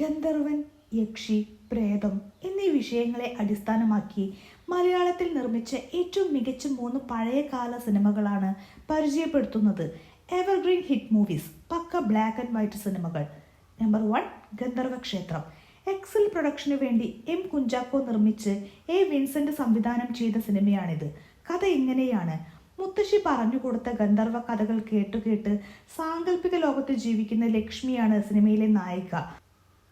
ഗന്ധർവൻ യക്ഷി പ്രേതം എന്നീ വിഷയങ്ങളെ അടിസ്ഥാനമാക്കി മലയാളത്തിൽ നിർമ്മിച്ച ഏറ്റവും മികച്ച മൂന്ന് പഴയകാല സിനിമകളാണ് പരിചയപ്പെടുത്തുന്നത്. Evergreen hit movies pucca black and white സിനിമകൾ. Number one Gandharva Kshetram Excel production വേണ്ടി എം കുഞ്ചാക്കോ നിർമ്മിച്ച് എ വിൻസെന്റ് സംവിധാനം ചെയ്ത സിനിമയാണിത്. കഥ ഇങ്ങനെയാണ്. മുത്തശ്ശി പറഞ്ഞു കൊടുത്ത ഗന്ധർവ കഥകൾ കേട്ടുകേട്ട് സാങ്കല്പിക ലോകത്ത് ജീവിക്കുന്ന ലക്ഷ്മിയാണ് സിനിമയിലെ നായിക.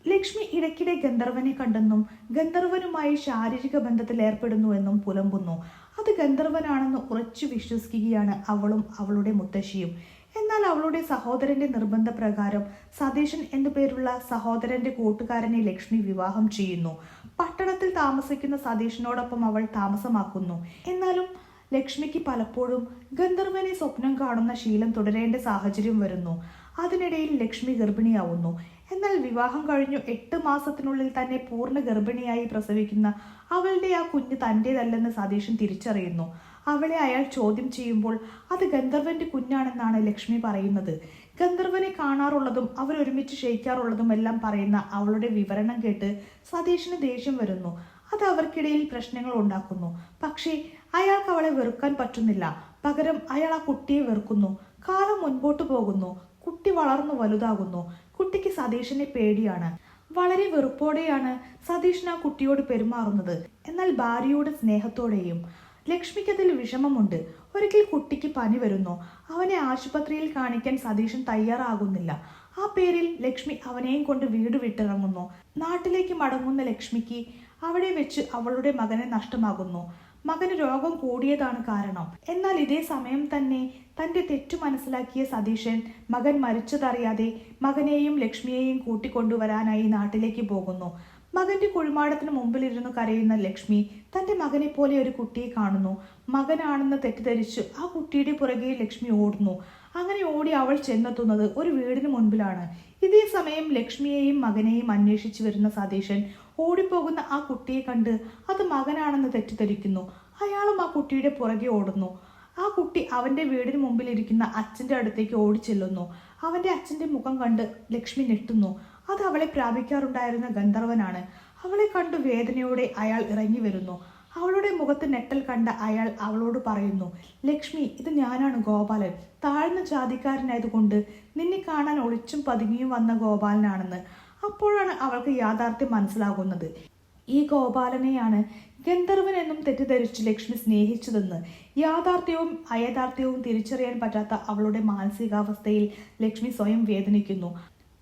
ലക്ഷ്മി ഇടയ്ക്കിടെ ഗന്ധർവനെ കണ്ടെന്നും ഗന്ധർവനുമായി ശാരീരിക ബന്ധത്തിൽ ഏർപ്പെടുന്നുവെന്നും പുലമ്പുന്നു. അത് ഗന്ധർവനാണെന്ന് ഉറച്ചു വിശ്വസിക്കുകയാണ് അവളും അവളുടെ മുത്തശ്ശിയും. എന്നാൽ അവളുടെ സഹോദരന്റെ നിർബന്ധപ്രകാരം സതീശൻ എന്നു പേരുള്ള സഹോദരന്റെ കൂട്ടുകാരനെ ലക്ഷ്മി വിവാഹം ചെയ്യുന്നു. പട്ടണത്തിൽ താമസിക്കുന്ന സതീഷിനോടൊപ്പം അവൾ താമസമാക്കുന്നു. എന്നാലും ലക്ഷ്മിക്ക് പലപ്പോഴും ഗന്ധർവനെ സ്വപ്നം കാണുന്ന ശീലം തുടരേണ്ട സാഹചര്യം വരുന്നു. അതിനിടയിൽ ലക്ഷ്മി ഗർഭിണിയാവുന്നു. എന്നാൽ വിവാഹം കഴിഞ്ഞു എട്ട് മാസത്തിനുള്ളിൽ തന്നെ പൂർണ ഗർഭിണിയായി പ്രസവിക്കുന്ന അവളുടെ ആ കുഞ്ഞ് തന്റേതല്ലെന്ന് സതീശൻ തിരിച്ചറിയുന്നു. അവളെ അയാൾ ചോദ്യം ചെയ്യുമ്പോൾ അത് ഗന്ധർവന്റെ കുഞ്ഞാണെന്നാണ് ലക്ഷ്മി പറയുന്നത്. ഗന്ധർവനെ കാണാറുള്ളതും അവരൊരുമിച്ച് ക്ഷയിക്കാറുള്ളതും എല്ലാം പറയുന്ന അവളുടെ വിവരണം കേട്ട് സതീഷിന് ദേഷ്യം വരുന്നു. അത് അവർക്കിടയിൽ പ്രശ്നങ്ങൾ ഉണ്ടാക്കുന്നു. പക്ഷേ അയാൾക്ക് അവളെ വെറുക്കാൻ പറ്റുന്നില്ല. പകരം അയാൾ ആ കുട്ടിയെ വെറുക്കുന്നു. കാലം മുൻപോട്ട് പോകുന്നു. കുട്ടി വളർന്നു വലുതാകുന്നു. കുട്ടിക്ക് സതീഷിനെ പേടിയാണ്. വളരെ വെറുപ്പോടെയാണ് സതീഷിന് ആ കുട്ടിയോട് പെരുമാറുന്നത്. എന്നാൽ ഭാര്യയോട് സ്നേഹത്തോടെയും ലക്ഷ്മിക്ക് അതിൽ വിഷമമുണ്ട്. ഒരിക്കൽ കുട്ടിക്ക് പനി വരുന്നു. അവനെ ആശുപത്രിയിൽ കാണിക്കാൻ സതീശൻ തയ്യാറാകുന്നില്ല. ആ പേരിൽ ലക്ഷ്മി അവനെയും കൊണ്ട് വീട് വിട്ടിറങ്ങുന്നു. നാട്ടിലേക്ക് മടങ്ങുന്ന ലക്ഷ്മിക്ക് അവിടെ വെച്ച് അവളുടെ മകനെ നഷ്ടമാകുന്നു. മകന് രോഗം കൂടിയതാണ് കാരണം. എന്നാൽ ഇതേ സമയം തന്നെ തന്റെ തെറ്റു മനസ്സിലാക്കിയ സതീശൻ മകൻ മരിച്ചതറിയാതെ മകനെയും ലക്ഷ്മിയെയും കൂട്ടിക്കൊണ്ടുവരാനായി നാട്ടിലേക്ക് പോകുന്നു. മകന്റെ കുഴിമാടത്തിന് മുമ്പിലിരുന്ന് കരയുന്ന ലക്ഷ്മി തന്റെ മകനെ പോലെ ഒരു കുട്ടിയെ കാണുന്നു. മകനാണെന്ന് തെറ്റിദ്ധരിച്ച് ആ കുട്ടിയുടെ പുറകെ ലക്ഷ്മി ഓടുന്നു. അങ്ങനെ ഓടി അവൾ ചെന്നെത്തുന്നത് ഒരു വീടിന് മുൻപിലാണ്. ഇതേ സമയം ലക്ഷ്മിയെയും മകനെയും അന്വേഷിച്ചു വരുന്ന സതീശൻ ഓടിപ്പോകുന്ന ആ കുട്ടിയെ കണ്ട് അത് മകനാണെന്ന് തെറ്റിദ്ധരിക്കുന്നു. അയാളും ആ കുട്ടിയുടെ പുറകെ ഓടുന്നു. ആ കുട്ടി അവന്റെ വീടിന് മുമ്പിൽ ഇരിക്കുന്ന അച്ഛന്റെ അടുത്തേക്ക് ഓടിച്ചെല്ലുന്നു. അവന്റെ അച്ഛന്റെ മുഖം കണ്ട് ലക്ഷ്മി ഞെട്ടുന്നു. അത് അവളെ പ്രാപിക്കാറുണ്ടായിരുന്ന ഗന്ധർവനാണ്. അവളെ കണ്ടു വേദനയോടെ അയാൾ ഇറങ്ങി വരുന്നു. അവളുടെ മുഖത്ത് നെട്ടൽ കണ്ട അയാൾ അവളോട് പറയുന്നു ലക്ഷ്മി ഇത് ഞാനാണ് ഗോപാലൻ. താഴ്ന്ന ജാതിക്കാരനായതുകൊണ്ട് നിന്നെ കാണാൻ ഒളിച്ചും പതുങ്ങിയും വന്ന ഗോപാലനാണെന്ന്. അപ്പോഴാണ് അവൾക്ക് യാഥാർത്ഥ്യം മനസ്സിലാകുന്നത്. ഈ ഗോപാലനെയാണ് ഗന്ധർവൻ എന്നും തെറ്റിദ്ധരിച്ച് ലക്ഷ്മി സ്നേഹിച്ചതെന്ന് യാഥാർത്ഥ്യവും അയഥാർത്ഥ്യവും തിരിച്ചറിയാൻ പറ്റാത്ത അവളുടെ മാനസികാവസ്ഥയിൽ ലക്ഷ്മി സ്വയം വേദനിക്കുന്നു.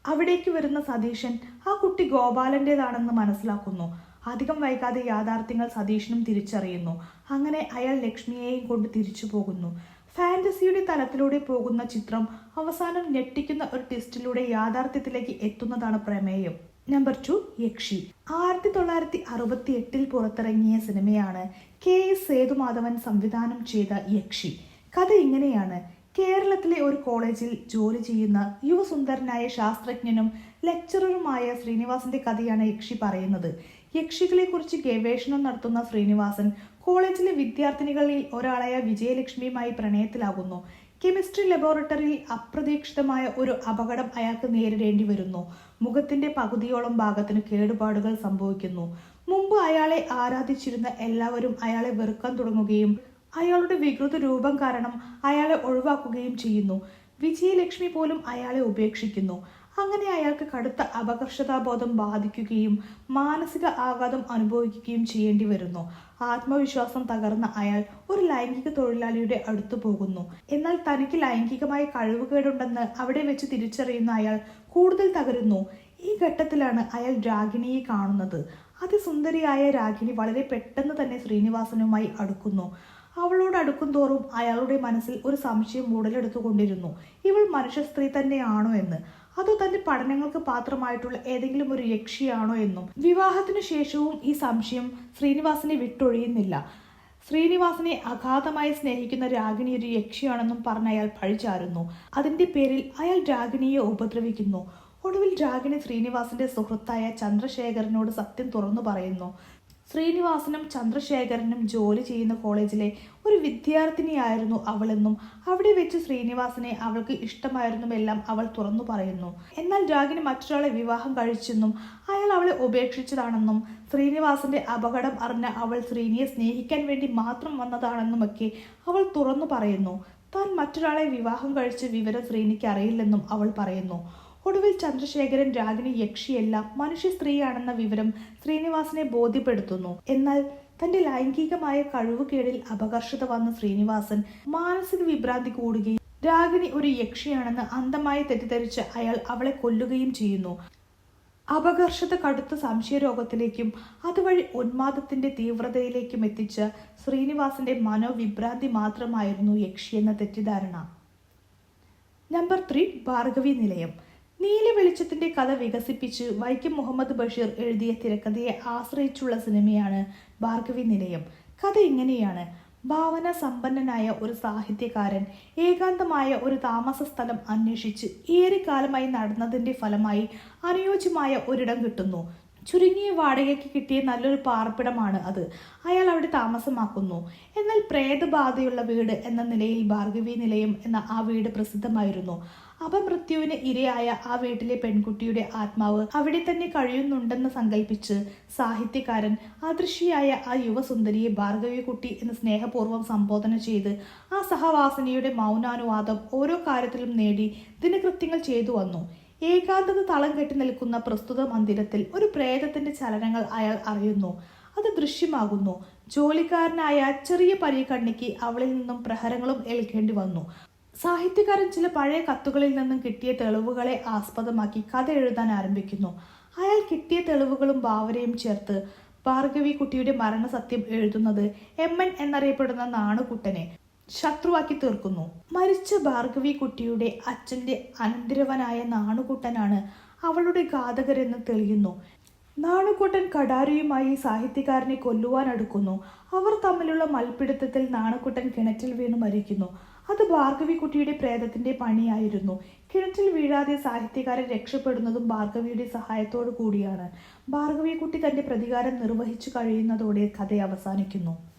അവിടേക്ക് വരുന്ന സതീശൻ ആ കുട്ടി ഗോപാലന്റെതാണെന്ന് മനസ്സിലാക്കുന്നു. അധികം വൈകാതെ യാഥാർത്ഥ്യങ്ങൾ സതീശനും തിരിച്ചറിയുന്നു. അങ്ങനെ അയാൾ ലക്ഷ്മിയെയും കൊണ്ട് തിരിച്ചു പോകുന്നു ഫാന്റസിയുടെ തലത്തിലൂടെ പോകുന്ന ചിത്രം അവസാനം ഞെട്ടിക്കുന്ന ഒരു ട്വിസ്റ്റിലൂടെ യാഥാർത്ഥ്യത്തിലേക്ക് എത്തുന്നതാണ് പ്രമേയം. നമ്പർ ടു യക്ഷി. ആയിരത്തി തൊള്ളായിരത്തി അറുപത്തി എട്ടിൽ പുറത്തിറങ്ങിയ സിനിമയാണ് കെ എസ് സേതുമാധവൻ സംവിധാനം ചെയ്ത യക്ഷി. കഥ ഇങ്ങനെയാണ്. കേരളത്തിലെ ഒരു കോളേജിൽ ജോലി ചെയ്യുന്ന യുവസുന്ദരനായ ശാസ്ത്രജ്ഞനും ലെക്ചററുമായ ശ്രീനിവാസന്റെ കഥയാണ് യക്ഷി പറയുന്നത്. യക്ഷികളെക്കുറിച്ച് ഗവേഷണം നടത്തുന്ന ശ്രീനിവാസൻ കോളേജിലെ വിദ്യാർത്ഥിനികളിൽ ഒരാളായ വിജയലക്ഷ്മിയുമായി പ്രണയത്തിലാകുന്നു. കെമിസ്ട്രി ലബോറട്ടറിയിൽ അപ്രതീക്ഷിതമായ ഒരു അപകടം അയാൾക്ക് നേരിടേണ്ടി വരുന്നു. മുഖത്തിന്റെ പകുതിയോളം ഭാഗത്തിന് കേടുപാടുകൾ സംഭവിക്കുന്നു. മുമ്പ് അയാളെ ആരാധിച്ചിരുന്ന എല്ലാവരും അയാളെ വെറുക്കാൻ തുടങ്ങുകയും അയാളുടെ വികൃത രൂപം കാരണം അയാളെ ഒഴിവാക്കുകയും ചെയ്യുന്നു. വിജയലക്ഷ്മി പോലും അയാളെ ഉപേക്ഷിക്കുന്നു. അങ്ങനെ അയാൾക്ക് കടുത്ത അപകർഷതാബോധം ബാധിക്കുകയും മാനസിക ആഘാതം അനുഭവിക്കുകയും ചെയ്യേണ്ടി വരുന്നു. ആത്മവിശ്വാസം തകർന്ന അയാൾ ഒരു ലൈംഗിക തൊഴിലാളിയുടെ അടുത്തു പോകുന്നു. എന്നാൽ തനിക്ക് ലൈംഗികമായ കഴിവുകേടുണ്ടെന്ന് അവിടെ വെച്ച് തിരിച്ചറിയുന്ന അയാൾ കൂടുതൽ തകരുന്നു. ഈ ഘട്ടത്തിലാണ് അയാൾ രാഗിണിയെ കാണുന്നത്. അതിസുന്ദരിയായ രാഗിണി വളരെ പെട്ടെന്ന് തന്നെ ശ്രീനിവാസനുമായി അടുക്കുന്നു. അവളോട് അടുക്കും തോറും അയാളുടെ മനസ്സിൽ ഒരു സംശയം ഉടലെടുത്തുകൊണ്ടിരുന്നു ഇവൾ മനുഷ്യ സ്ത്രീ തന്നെയാണോ എന്ന്. അതോ തന്റെ പഠനങ്ങൾക്ക് പാത്രമായിട്ടുള്ള ഏതെങ്കിലും ഒരു യക്ഷിയാണോ എന്നും. വിവാഹത്തിനു ശേഷവും ഈ സംശയം ശ്രീനിവാസിനെ വിട്ടൊഴിയുന്നില്ല. ശ്രീനിവാസിനെ അഗാധമായി സ്നേഹിക്കുന്ന രാഗിണി ഒരു യക്ഷിയാണെന്നും പറഞ്ഞ് അയാൾ പഴിചാരുന്നു. അതിന്റെ പേരിൽ അയാൾ രാഗിണിയെ ഉപദ്രവിക്കുന്നു. ഒടുവിൽ രാഗിണി ശ്രീനിവാസിന്റെ സുഹൃത്തായ ചന്ദ്രശേഖരനോട് സത്യം തുറന്നു പറയുന്നു. ശ്രീനിവാസനും ചന്ദ്രശേഖരനും ജോലി ചെയ്യുന്ന കോളേജിലെ ഒരു വിദ്യാർത്ഥിനിയായിരുന്നു അവളെന്നും അവിടെ വെച്ച് ശ്രീനിവാസനെ അവൾക്ക് ഇഷ്ടമായിരുന്നുമെല്ലാം അവൾ തുറന്നു പറയുന്നു. എന്നാൽ രാഗിന് മറ്റൊരാളെ വിവാഹം കഴിച്ചെന്നും അയാൾ അവളെ ഉപേക്ഷിച്ചതാണെന്നും ശ്രീനിവാസന്റെ അപകടം അറിഞ്ഞ അവൾ ശ്രീനിയെ സ്നേഹിക്കാൻ വേണ്ടി മാത്രം വന്നതാണെന്നുമൊക്കെ അവൾ തുറന്നു പറയുന്നു. താൻ മറ്റൊരാളെ വിവാഹം കഴിച്ച വിവരം ശ്രീനിക്ക് അറിയില്ലെന്നും അവൾ പറയുന്നു. ഒടുവിൽ ചന്ദ്രശേഖരൻ രാഗിനി യക്ഷിയല്ല മനുഷ്യ സ്ത്രീയാണെന്ന വിവരം ശ്രീനിവാസനെ ബോധ്യപ്പെടുത്തുന്നു. എന്നാൽ തന്റെ ലൈംഗികമായ കഴിവുകേടിൽ അപകർഷത വന്ന ശ്രീനിവാസൻ മാനസിക വിഭ്രാന്തി കൂടുകയും രാഗിണി ഒരു യക്ഷിയാണെന്ന് അന്ധമായി തെറ്റിദ്ധരിച്ച് അയാൾ അവളെ കൊല്ലുകയും ചെയ്യുന്നു. അപകർഷത കടുത്ത സംശയരോഗത്തിലേക്കും അതുവഴി ഉന്മാദത്തിന്റെ തീവ്രതയിലേക്കും എത്തിച്ച ശ്രീനിവാസന്റെ മനോവിഭ്രാന്തി മാത്രമായിരുന്നു യക്ഷി എന്ന തെറ്റിദ്ധാരണ. നമ്പർ ത്രീ ഭാർഗവി നിലയം. നീല വെളിച്ചത്തിന്റെ കഥ വികസിപ്പിച്ച് വൈക്കം മുഹമ്മദ് ബഷീർ എഴുതിയ തിരക്കഥയെ ആശ്രയിച്ചുള്ള സിനിമയാണ് ഭാർഗവി നിലയം. കഥ ഇങ്ങനെയാണ്. ഭാവന സമ്പന്നനായ ഒരു സാഹിത്യകാരൻ ഏകാന്തമായ ഒരു താമസ സ്ഥലം അന്വേഷിച്ച് ഏറെക്കാലമായി നടന്നതിന്റെ ഫലമായി അനുയോജ്യമായ ഒരിടം കിട്ടുന്നു. ചുരുങ്ങിയ വാടകയ്ക്ക് കിട്ടിയ നല്ലൊരു പാർപ്പിടമാണ് അത്. അയാൾ അവിടെ താമസമാക്കുന്നു. എന്നാൽ പ്രേതബാധയുള്ള വീട് എന്ന നിലയിൽ ഭാർഗവി നിലയം എന്ന ആ വീട് പ്രസിദ്ധമായിരുന്നു. അപമൃത്യുവിന് ഇരയായ ആ വീട്ടിലെ പെൺകുട്ടിയുടെ ആത്മാവ് അവിടെ തന്നെ കഴിയുന്നുണ്ടെന്ന് സങ്കല്പിച്ച് സാഹിത്യകാരൻ അദൃശ്യയായ ആ യുവസുന്ദരിയെ ഭാർഗവികുട്ടി എന്ന് സ്നേഹപൂർവം സംബോധന ചെയ്ത് ആ സഹവാസനിയുടെ മൗനാനുവാദം ഓരോ കാര്യത്തിലും നേടി ദിനകൃത്യങ്ങൾ ചെയ്തു വന്നു. ഏകാന്തത തളം കെട്ടി നിൽക്കുന്ന പ്രസ്തുത മന്ദിരത്തിൽ ഒരു പ്രേതത്തിന്റെ ചലനങ്ങൾ അയാൾ അറിയുന്നു. അത് ദൃശ്യമാകുന്നു. ജോലിക്കാരനായ ചെറിയ പരികണ്ണിക്ക് അവളിൽ നിന്നും പ്രഹരങ്ങളും ഏൽക്കേണ്ടി വന്നു. സാഹിത്യകാരൻ ചില പഴയ കത്തുകളിൽ നിന്നും കിട്ടിയ തെളിവുകളെ ആസ്പദമാക്കി കഥ എഴുതാൻ ആരംഭിക്കുന്നു. അയാൾ കിട്ടിയ തെളിവുകളും ഭാവനയും ചേർത്ത് ഭാർഗവി കുട്ടിയുടെ മരണസത്യം എഴുതുന്നത് എം എൻ എന്നറിയപ്പെടുന്ന നാണുകുട്ടനെ ശത്രുവാക്കി തീർക്കുന്നു. മരിച്ച ഭാർഗവി കുട്ടിയുടെ അച്ഛന്റെ അനന്തരവനായ നാണുകുട്ടനാണ് അവളുടെ ഘാതകരെന്ന് തെളിയുന്നു. നാണുകുട്ടൻ കടാരിയുമായി സാഹിത്യകാരനെ കൊല്ലുവാൻ അടുക്കുന്നു. അവർ തമ്മിലുള്ള മൽപ്പിടുത്തത്തിൽ നാണുകുട്ടൻ കിണറ്റിൽ വീണ് മരിക്കുന്നു. അത് ഭാർഗവിക്കുട്ടിയുടെ പ്രേതത്തിന്റെ പണിയായിരുന്നു. കിണറ്റിൽ വീഴാതെ സാഹിത്യകാരൻ രക്ഷപ്പെടുന്നതും ഭാർഗവിയുടെ സഹായത്തോടു കൂടിയാണ്. ഭാർഗവിക്കുട്ടി തന്റെ പ്രതികാരം നിർവഹിച്ചു കഴിയുന്നതോടെ കഥ അവസാനിക്കുന്നു.